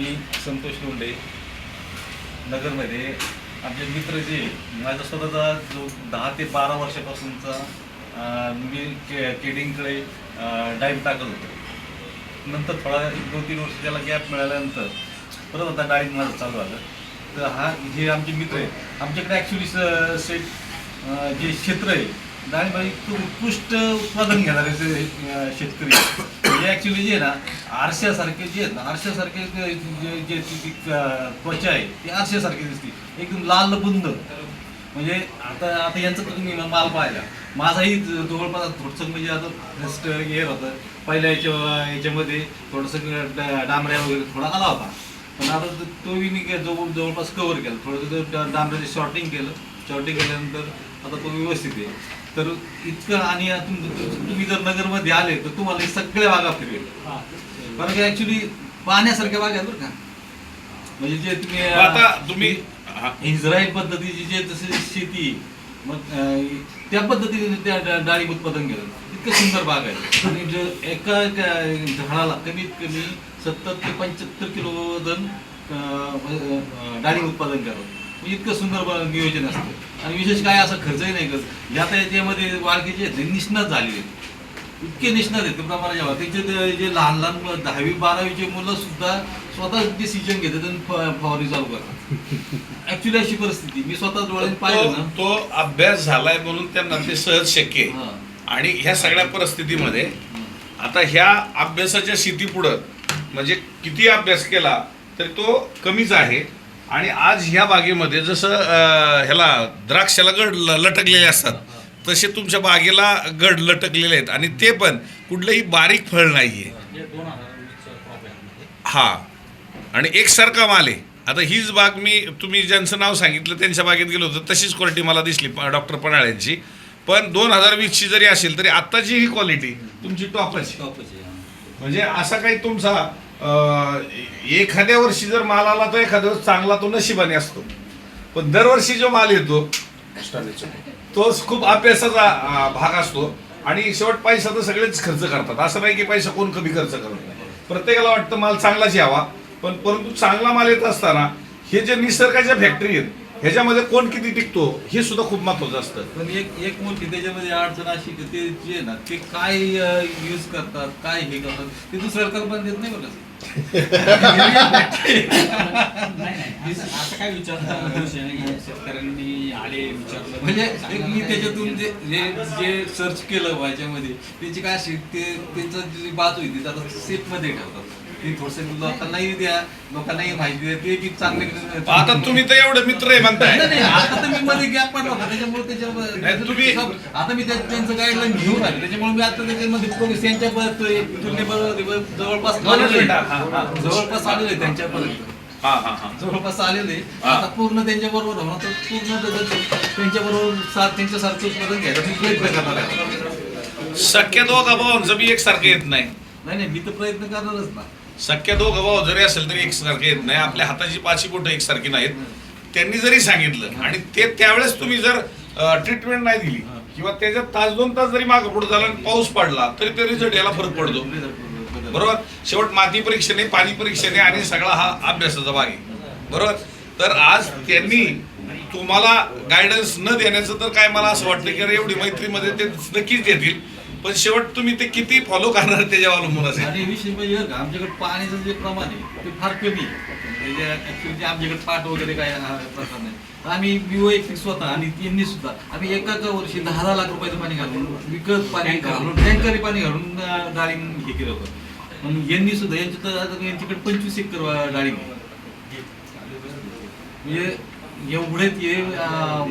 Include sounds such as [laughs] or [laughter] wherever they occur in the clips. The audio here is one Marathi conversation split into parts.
मी संतोष लोंढे नगरमध्ये. आमचे मित्र जे माझा स्वतःचा जो दहा ते बारा वर्षापासूनचा मी के केडिंगकडे डाईम टाकत होतो. नंतर थोडा एक दोन तीन वर्ष त्याला गॅप मिळाल्यानंतर परत आता डाळिंब माझं चालू आलं तर हा जे आमचे मित्र आहे आमच्याकडे ॲक्च्युली सेट जे क्षेत्र आहे डाळिंब हे उत्कृष्ट उत्पादन घेणारे जे, शेतकरी हे ॲक्च्युली जे आहे ना आरशासारखे जे आहेत ना आरशासारखे जे जे- ती- त्वचा आहे ती आरशासारखी दिसते. एकदम लाल बुंद. म्हणजे आता आता यांचं तर तुम्ही माल पाहिला. माझाही जवळपास थोडंसं म्हणजे आता फर्स्ट हे होतं. पहिल्या याच्या याच्यामध्ये थोडंसं डांबऱ्या वगैरे थोडा आला होता. पण आता तो- तोही मी जवळ जवळपास कव्हर केला. थोडंसं डांबऱ्याचं शॉर्टिंग केलं. शॉर्टिंग केल्यानंतर आता तो व्यवस्थित आहे. तर इतकं आणि तुम- तुम- तुम्ही जर नगरमध्ये आले तर तुम्हाला सगळ्या बागा फिरवेल कारण की ऍक्च्युली पाहण्यासारख्या बागा आहेत बरं का. म्हणजे जे तुम्ही आता तुम्ही हा. इस्रायल पद्धतीची जे तसे शेती मग अं, त्या पद्धतीने त्या डा- डाळिंब उत्पादन केलं. इतकं सुंदर बाग आहे. आणि जे एका एका झाडाला कमीत कमी सत्तर ते पंच्याहत्तर किलो वजन अं, अं, डाळिंब उत्पादन करत म्हणजे इतकं सुंदर नियोजन असतं. आणि विशेष काय असा खर्चही नाही करत. आता याच्यामध्ये ते निष्णात झालेले आहेत. इतके निष्णात आहेत ते प्रमाणात जेव्हा त्यांचे जे लहान लहान मुलं, दहावी बारावीचे मुलं सुद्धा स्वतः डिसिजन घेतात आणि फवारणी चालू करतात. ऍक्च्युली अशी परिस्थिती मी स्वतः डोळ्याने पाहिलं ना. तो अभ्यास झालाय म्हणून त्यांना ते सहज शक्य आहे. आणि ह्या सगळ्या परिस्थितीमध्ये आता ह्या अभ्यासाच्या स्थितीपुढं म्हणजे किती अभ्यास केला तरी तो कमीच आहे. आणि आज ह्या बागेमध्ये जसं ह्याला द्राक्षाला गड लटकलेले असतात तसे तुमच्या बागेला गड लटकलेले आहेत. आणि ते पण कुठलंही बारीक फळ नाहीये. हा. आणि एकसारखा माल आहे. आता हीच बाग मी तुम्ही ज्यांचं नाव सांगितलं त्यांच्या बागेत गेलो होतो तशीच क्वालिटी मला दिसली डॉक्टर पणाळ्यांची पण दोन हजार वीसची जरी असेल तरी आत्ताची ही क्वालिटी तुमची टॉपच म्हणजे असा काही तुमचा एखाद्या वर्षी जर माल आला तर एखाद्या वर्षी चांगला तो नशिबाने असतो. पण दरवर्षी जो माल येतो तो खूप अभ्यासाचा भाग असतो. आणि शेवट पैसा तर सगळेच खर्च करतात. असं नाही की पैसा कोण कमी खर्च करत नाही. प्रत्येकाला वाटतं माल चांगलाच यावा. पण परंतु चांगला माल येत असताना हे जे निसर्गाच्या फॅक्टरी आहेत ह्याच्यामध्ये कोण किती टिकतो हे सुद्धा खूप महत्वाचं असतं. पण एक एक मोठी त्याच्यामध्ये अडचण अशी की ते जे ना ते काय यूज करतात काय हे करतात ते दुसऱ्या पण देत नाही बघा नाही नाही असं असं काय विचारता विषय नाही की शेतकऱ्यांनी आले विचारलं म्हणजे एक मी त्याच्यातून जे जे जे सर्च केलं बा त्याची काय अशी ते त्यांचं जी बाजू आहे ती आता सेफमध्ये ठेवतात. ती थोडस लोकांनाही द्या लोकांनाही माहिती द्या. ते बी चांगले आता तुम्ही तर एवढे मित्र आहे म्हणताय. नाही, नाही, आता तर मी मध्ये गॅप पडला होता. त्याच्यामुळे नाही, त्याच्यावर तुम्ही- आता मी त्या- त्यांचं गाईडलाईन घेऊन आले. त्याच्यामुळे मी आता त्याच्यामध्ये प्रोग्रेस त्यांच्यापर्यंत तुलनेबरोबर जवळपास आलेलो आहे. हा, हा. जवळपास आलेलो आहे त्यांच्यापर्यंत. हा हा हा. जवळपास आलेले हा. आता पूर्ण त्यांच्या बरोबर होणार तर पूर्ण त्यांच्या बरोबर साथ त्यांच्यासारखं उत्पादन घ्यायचा मी प्रयत्न करणार आहे. सख्या दोघा भावांचं बी एकसारखं येत नाही. नाही नाही मी तर प्रयत्न करणारच ना. दोघं भाऊ जरी असेल तरी एकसारखे येत नाही आपल्या हाताची पाची बोटं एकसारखी नाहीत. त्यांनी जरी सांगितलं आणि ते त्यावेळेस तुम्ही जर ट्रीटमेंट नाही दिली किंवा त्याच्यात तास दोन तास जरी मागं पुढे झाला आणि पाऊस पडला तरी ते रिझल्ट याला फरक पडतो. बरोबर. शेवट माती परीक्षेने पाणी परीक्षेने आणि सगळा हा अभ्यासाचा भाग आहे. बरोबर? तर आज त्यांनी तुम्हाला गायडन्स न देण्याचं तर काय मला असं वाटतं की अरे एवढी मैत्रीमध्ये ते नक्कीच देतील. पण शेवट तुम्ही ते किती फॉलो करणार त्याच्यावर अवलंबून असेल? आणि विशेष म्हणजे बरं का, आमच्याकडे पाण्याचं जे प्रमाण आहे ते फार कमी आहे. म्हणजे जे आमच्याकडे पाट वगैरे काय हा प्रकार नाही. तर आम्ही विवो एक स्वतः आणि त्यांनी सुद्धा आम्ही एका एका वर्षी दहा दहा लाख रुपयाचं पाणी घालून विकत पाणी Tanker. घालून टँकरी पाणी घालून अं, डाळिंब हे केलं होतं. मग यांनी सुद्धा यांच्या तर आता यांच्याकडे पंचवीस एकर अं, डाळिंब आहे. म्हणजे एवढेच हे अं,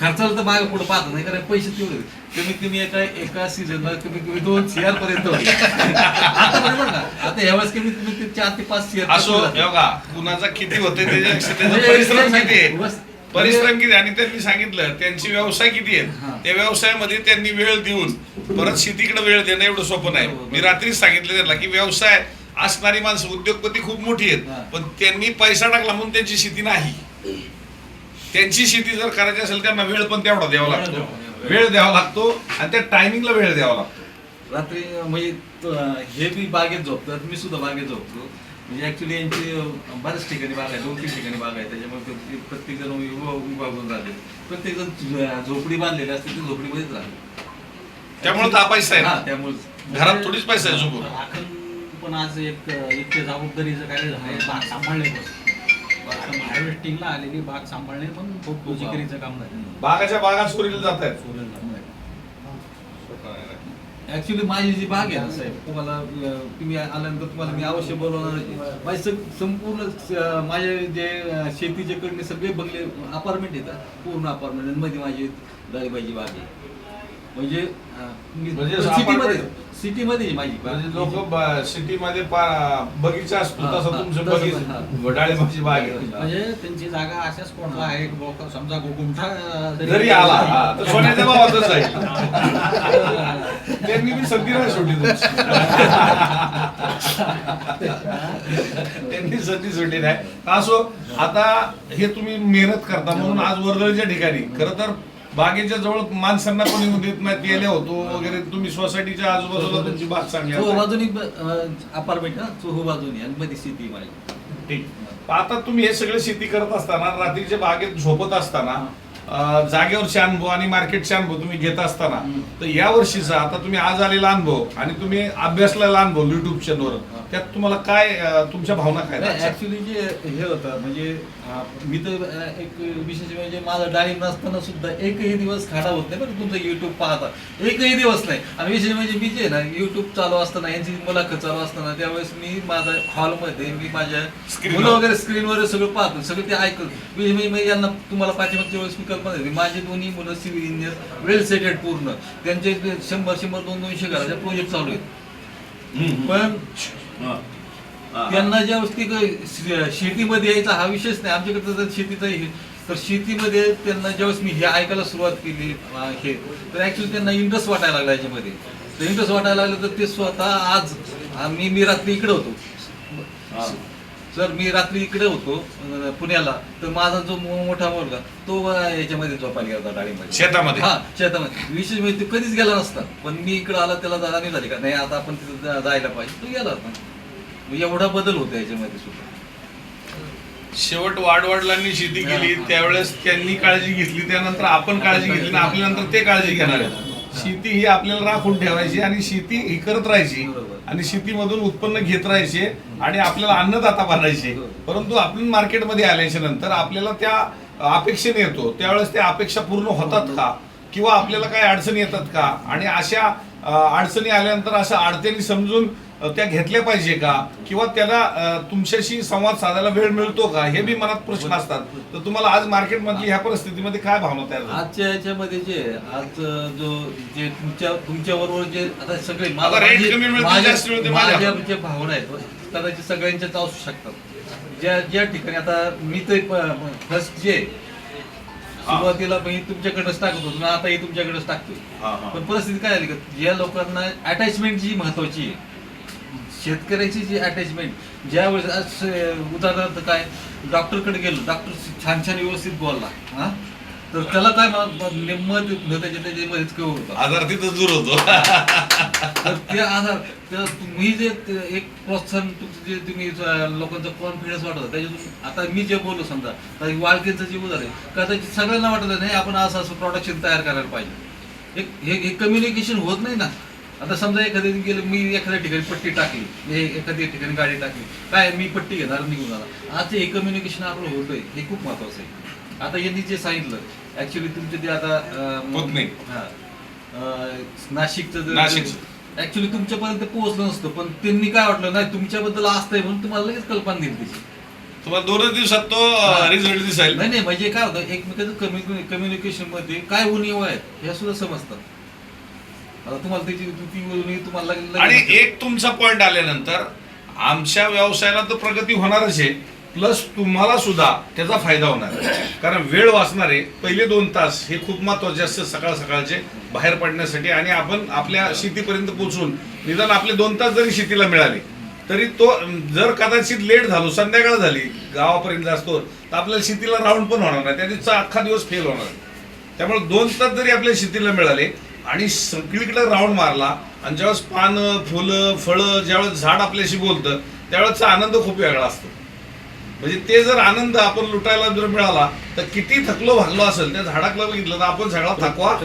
खर्चाला तर मागे पुढे पाहत नाही कारण पैसे तेवढे कमीत कमी एका एका सीझनला कमीत कमी दोन शेअर पर्यंत होते. आता बरोबर ना? आता यावेळेस कमीत कमी ते चार ते पाच शेअर असो हे बघा कुणाचा किती होते त्याच्या त्याचा परिश्रम किती आहे? परिश्रम किती आहे? आणि त्यांनी सांगितलं त्यांचे व्यवसाय किती हा. आहेत त्या व्यवसायामध्ये त्यांनी वेळ देऊन परत शेतीकडे वेळ देणं एवढं सोपं नाही. मी रात्रीच सांगितलं त्यांना की व्यवसाय असणारी माणसं उद्योगपती खूप मोठी. आहेत. पण त्यांनी पैसा टाकला म्हणून त्यांची शेती नाही. त्यांची शेती जर करायची असेल त्यांना वेळ पण तेवढा द्यावा लागतो. वेळ द्यावा लागतो आणि त्या टायमिंगला वेळ द्यावा लागतो. रात्री म्हणजे त- हे बी बागेत झोपतात मी सुद्धा बागेत झोपतो. म्हणजे ऍक्च्युली यांची बऱ्याच ठिकाणी बाग आहे दोन तीन ठिकाणी बाग आहे. त्याच्यामुळे प्रत्येक- प्रत्येक जण विभागून राहते प्रत्येक जण झ- झोपडी बांधलेली असते ती झोपडीमध्येच राहते. त्यामुळे हा आहे. ना. त्यामुळे घरात थोडीच पैसा आहे झोपून. राखण पण आज एक एक ते जबाबदारीचं कार्य झालंय बाग सांभाळणे पण हार्वेस्टिंगला आलेली बाग सांभाळणे पण खूप जिकिरीचं काम झालं बागाच्या बागा चोरीला जात आहेत. ऍक्च्युली माझी जी बाग आहे ना साहेब तुम्हाला अं, तुम्ही आल्यानंतर तुम्हाला मी अवश्य बोलवणार. माझी सग- संपूर्ण स- माझे जे अं, शेतीचे कडणे सगळे बंगले अपार्टमेंट येतात पूर्ण अपार्टमेंटमध्ये माझी डाळीबाईची बाग आहे. म्हणजे म्हणजे सिटीमध्ये? सिटीमध्ये आहे माझी. बाग. म्हणजे लोक सिटी मध्ये पा- बगीचा असतो तसं तुमचं बगीचा. डाळिंबाची बाग आहे. म्हणजे त्यांची जागा अशाच कोणला आहे समजा जरी आला तर सोन्याच्या भावातच जाईल [laughs] त्यांनी मी संधी नाही सोडली तुमची. त्यांनी संधी सोडली नाही. असो आता हे तुम्ही मेहनत करता म्हणून आज वर्दळीच्या ठिकाणी. खरं तर बागेच्या जवळ माणसांना पण येऊ देत नाही पेले होतो वगैरे तुम्ही सोसायटीच्या आजूबाजूला तुमची बाग चांगली चोहो आहे. बाजूनी अपार्टमेंट ना? चोहो बाजूनी आणि मध्ये आहे माझी. ठीक. आता तुम्ही हे सगळे शेती करत असताना रात्रीच्या बागेत झोपत असताना जागेवरचे अनुभव आणि मार्केटचे अनुभव तुम्ही घेत असताना. तर या वर्षीचा आता तुम्ही आज आलेला अनुभव आणि तुम्ही अभ्यासलेला अनुभव युट्यूब चॅनलवर त्यात तुम्हाला काय तुमच्या भावना काय? ऍक्च्युली जे हे होतं म्हणजे मी तर एक विशेष म्हणजे माझा डाळिंब नसताना सुद्धा एकही दिवस खाडा होत नाही बरं तुमचं युट्यूब पाहता एकही दिवस नाही आणि विशेष म्हणजे मी जे ना युट्यूब चालू असताना यांची मुलाखत चालू असताना त्यावेळेस मी माझ्या हॉलमध्ये मी माझ्या मुलं. वगैरे स्क्रीनवर सगळं पाहतो सगळं ते ऐकतो मी मी- मी यांना तुम्हाला पाठीमागच्या वेळेस मी कल्पना माझे दोन्ही मुलं सिव्हिल इंजिनियर वेल सेटेड पूर्ण. त्यांचे शंभर शंभर दोन दोनशे घराचे प्रोजेक्ट चालू आहेत. पण. त्यांना ज्या वस्ती शेतीमध्ये यायचा हा विषयच नाही. आमच्याकडे तर शेतीचं तर शेतीमध्ये त्यांना ज्यावेळेस मी हे ऐकायला सुरुवात केली हे तर ऍक्च्युली त्यांना इंटरेस्ट वाटायला लागला याच्यामध्ये. तर इंटरेस्ट वाटायला लागलं तर ते स्वतः आज मी मी रात्री इकडे होतो. सर मी रात्री इकडे होतो अं, पुण्याला तर माझा जो मो- मोठा मुलगा तो अं, याच्यामध्ये झोपायला गेला होता डाळीमध्ये शेतामध्ये? हा शेतामध्ये. विशेष म्हणजे तो कधीच गेला नसता. पण मी इकडे आला त्याला जागा नाही झाली का? नाही आता आपण तिथं जा- जायला पाहिजे. तो गेला होता. मग एवढा बदल होतो याच्यामध्ये सुद्धा. शेवट वाडवडिलांनी शेती केली त्यावेळेस त्यांनी काळजी घेतली त्यानंतर आपण काळजी घेतली आणि आपल्यानंतर ते काळजी घेणार आहेत. शेती ही आपल्याला राखून ठेवायची आणि शेती ही करत राहायची. आणि शेतीमधून उत्पन्न घेत राहायचे आणि आपल्याला अन्नदाता बनायचे. परंतु आपण मार्केटमध्ये आल्याच्यानंतर आपल्याला त्या अपेक्षेने येतो. त्यावेळेस त्या अपेक्षा पूर्ण होतात का? किंवा आपल्याला काही अडचणी येतात का? आणि अशा अडचणी आल्यानंतर अशा अडचणी समजून त्या घेतल्या पाहिजे का? किंवा त्याला तुमच्याशी संवाद साधायला वेळ मिळतो का? हे बी मनात प्रश्न असतात. तर तुम्हाला आज मार्केटमधली ह्या परिस्थितीमध्ये काय भावना तयार? आजच्या याच्यामध्ये जे आज जो जे तुमच्या तुमच्या बरोबर जे आता सगळे आता माझ्या ज्या भावना आहेत कदाचित सगळ्यांच्याच असू शकतात. ज्या ज्या ठिकाणी आता मी तर फर्स्ट जे सुरुवातीला मी तुमच्याकडेच टाकत होतो आणि आताही तुमच्याकडेच टाकतोय. हा, हा. पण परिस्थिती काय झाली का? ज्या लोकांना अटॅचमेंट जी महत्वाची आहे शेतकऱ्याची जी अटॅचमेंट ज्या वेळेस आज उदाहरणार्थ काय डॉक्टरकडे गेलो डॉक्टर छान छान व्यवस्थित बोलला हा? तर त्याला काय निम्मत त्याच्या त्याच्यामध्येच होतं. आजार तिथं दूर होतो. तर ते आधार तुम्ही जे एक प्रोत्साहन तुमचं जे तुम्ही लोकांचा कॉन्फिडन्स वाटत त्याच्यातून आता मी जे बोललो समजा आता वाळकेचं जे उदाहरण आहे कदाचित सगळ्यांना वाटत नाही आपण असं असं प्रोडक्शन तयार करायला पाहिजे. एक हे कम्युनिकेशन होत नाही ना. आता समजा एखाद्या गेलं मी एखाद्या ठिकाणी पट्टी टाकली हे एखाद्या ठिकाणी गाडी टाकली काय मी पट्टी घेणार निघून आला आज हे कम्युनिकेशन आपलं होतंय हे खूप महत्वाचं आहे आता यांनी जे सांगितलं ऍक्च्युली तुमचे ते आता. हा. नाशिकचं. ऍक्च्युली तुमच्यापर्यंत पोहोचलं नसतं पण त्यांनी काय वाटलं नाही तुमच्याबद्दल असतंय म्हणून तुम्हाला लगेच कल्पना दिली त्याची तुम्हाला दोनच दिवसात तो रिझल्ट दिसेल नाही नाही म्हणजे काय होतं एकमेकांचं कम्युनिकेशनमध्ये काय उणीव आहेत हे सुद्धा समजतं आता तुम्हाला त्याची ती उणीव तुम्हाला लगेच- आणि एक तुमचा पॉइंट आल्यानंतर आमच्या व्यवसायाला तर प्रगती होणारच आहे प्लस तुम्हाला सुद्धा त्याचा फायदा होणार आहे. कारण वेळ वाचणारे पहिले दोन तास हे खूप महत्त्वाचे असते सकाळ सकाळचे बाहेर पडण्यासाठी आणि आपण आपल्या शेतीपर्यंत पोहोचून निदान आपले दोन तास जरी शेतीला मिळाले तरी तो अं, जर कदाचित लेट झालो संध्याकाळ झाली गावापर्यंत असतो तर आपल्याला शेतीला राऊंड पण होणार नाही त्या दिवसा अख्खा दिवस फेल होणार आहे. त्यामुळे दोन तास जरी आपल्या शेतीला मिळाले आणि सगळीकडे राऊंड मारला. आणि ज्यावेळेस पानं फुलं फळं ज्यावेळेस झाड आपल्याशी बोलतं त्यावेळेसचा आनंद खूप वेगळा असतो. म्हणजे ते जर आनंद आपण लुटायला जर मिळाला तर किती थकलो भागलो असेल त्या झाडाकडे बघितलं तर आपण सगळा थकवा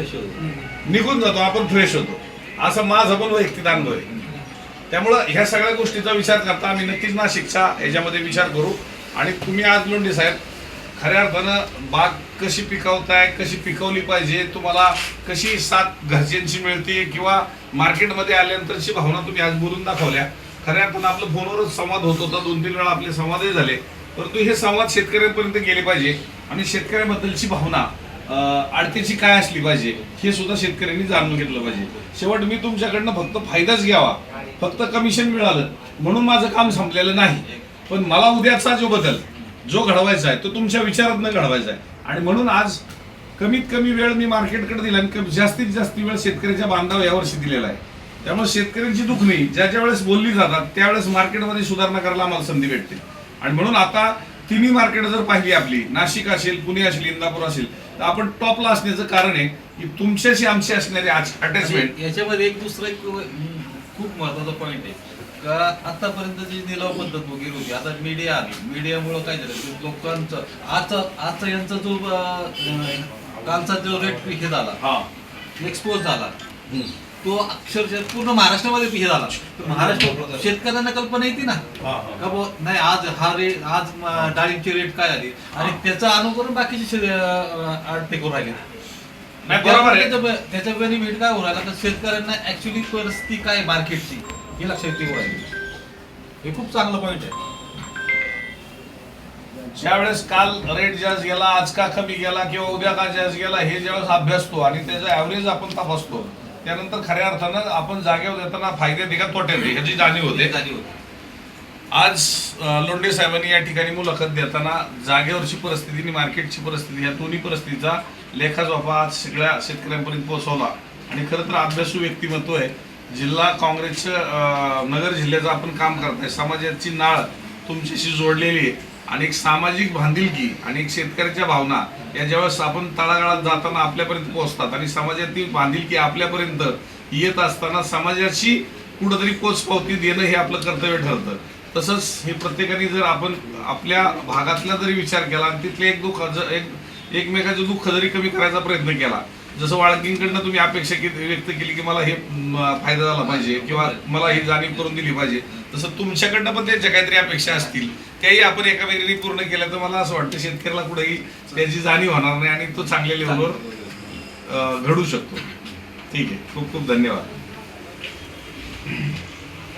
निघून जातो आपण फ्रेश होतो. असा माझा पण वैयक्तिक अनुभव आहे. त्यामुळं ह्या सगळ्या गोष्टीचा विचार करता आम्ही नक्कीच नाशिकच्या ह्याच्यामध्ये विचार करू. आणि तुम्ही आज लोंढे साहेब खऱ्या अर्थानं बाग कशी पिकवताय कशी पिकवली पाहिजे तुम्हाला कशी साथ घरच्यांची मिळते किंवा मार्केटमध्ये आल्यानंतरची भावना तुम्ही आज बोलून दाखवल्या. खऱ्या अर्थानं आपलं फोनवरच संवाद होत होता दोन तीन वेळा आपले संवादही झाले. परंतु हे संवाद शेतकऱ्यांपर्यंत गेले पाहिजे आणि शेतकऱ्याबद्दलची भावना अं, काय असली पाहिजे हे सुद्धा शेतकऱ्यांनी जाणून घेतलं पाहिजे. शेवट मी तुमच्याकडनं फक्त फायदाच घ्यावा फक्त कमिशन मिळालं म्हणून माझं काम संपलेलं नाही. पण मला उद्याचा जो बदल जो घडवायचा आहे तो तुमच्या विचारातनं घडवायचा आहे. आणि म्हणून आज कमीत कमी वेळ मी मार्केटकडे दिला आणि कमी- जास्तीत जास्त वेळ शेतकऱ्याच्या बांधाव यावर्षी दिलेला आहे. त्यामुळे शेतकऱ्यांची दुखणी ज्या ज्या वेळेस बोलली जातात त्यावेळेस मार्केटमध्ये सुधारणा करायला आम्हाला संधी भेटते. आणि म्हणून आता तिन्ही मार्केट जर पाहिली आपली नाशिक असेल पुणे असेल इंदापूर असेल तर आपण टॉपला असण्याचं कारण आहे की तुमच्याशी आमची असणारी अटॅचमेंट याच्यामध्ये एक दुसरं एक खूप महत्त्वाचा पॉईंट आहे. का आतापर्यंत जी निलाव पद्धत वगैरे होती आता मीडिया आली. मीडियामुळं काय झालं? की लोकांचं आजचा आजचा यांचा जो अं, कालचा जो रेट हे झाला एक्सपोज झाला तो अक्षरशः पूर्ण महाराष्ट्रामध्ये हे झाला. तर महाराष्ट्र शेतकऱ्यांना कल्पना येते ना. का बुवा, नाही आज हा रेट आज म, डाळिंबची रेट काय आली? आणि त्याचं अनुकरण बाकीचे शे- अं, आडते करून राहिले. नाही, बरोबर आहे. त्याच्या त्याच्या बेनिफिट काय होऊ राहिला? तर शेतकऱ्यांना ऍक्च्युली परिस्थिती काय मार्केटची हे लक्षात येऊ राहिली हे खूप चांगलं पॉईंट आहे. ज्यावेळेस काल रेट जास्त गेला आज का कमी गेला किंवा उद्या का जास्त गेला हे ज्यावेळेस अभ्यासतो आणि त्याचा ऍव्हरेज आपण तपासतो त्यानंतर खऱ्या अर्थानं आपण जागेवर देताना फायद्यात आहे का आहे ह्याची जाणीव होते. जाणीव होते. आज लोंढे साहेबांनी या ठिकाणी मुलाखत देताना जागेवरची परिस्थिती आणि मार्केटची परिस्थिती या दोन्ही परिस्थितीचा लेखाजोखा आज सगळ्या शेतकऱ्यांपर्यंत पोहोचवला. आणि खरं तर अभ्यासू व्यक्तिमत्व आहे. जिल्हा काँग्रेसचं नगर जिल्ह्याचं आपण काम करताय. समाजाची नाळ तुमच्याशी जोडलेली आहे. आणि एक सामाजिक बांधिलकी आणि एक शेतकऱ्याच्या भावना या ज्यावेळेस आपण तळागाळात जाताना आपल्यापर्यंत पोहोचतात आणि समाजातील बांधिलकी आपल्यापर्यंत येत असताना समाजाची कुठंतरी पोचपावती देणं हे आपलं कर्तव्य ठरतं. तसंच हे प्रत्येकाने जर आपण आपल्या भागातला जरी विचार केला आणि तिथले एक दुःख एक एकमेकाचं दुःख जरी कमी करायचा प्रयत्न केला जसं वाळकींकडनं तुम्ही अपेक्षा व्यक्त केली की मला हे फायदा झाला पाहिजे किंवा मला ही जाणीव करून दिली पाहिजे तसं तुमच्याकडनं पण त्यांच्या काहीतरी अपेक्षा असतील. त्याही आपण एका वेळी पूर्ण केल्या तर मला असं वाटतं शेतकऱ्याला कुठेही त्याची जाणीव होणार नाही आणि तो चांगल्या लेवलवर घडू शकतो. ठीक आहे. खूप खूप धन्यवाद.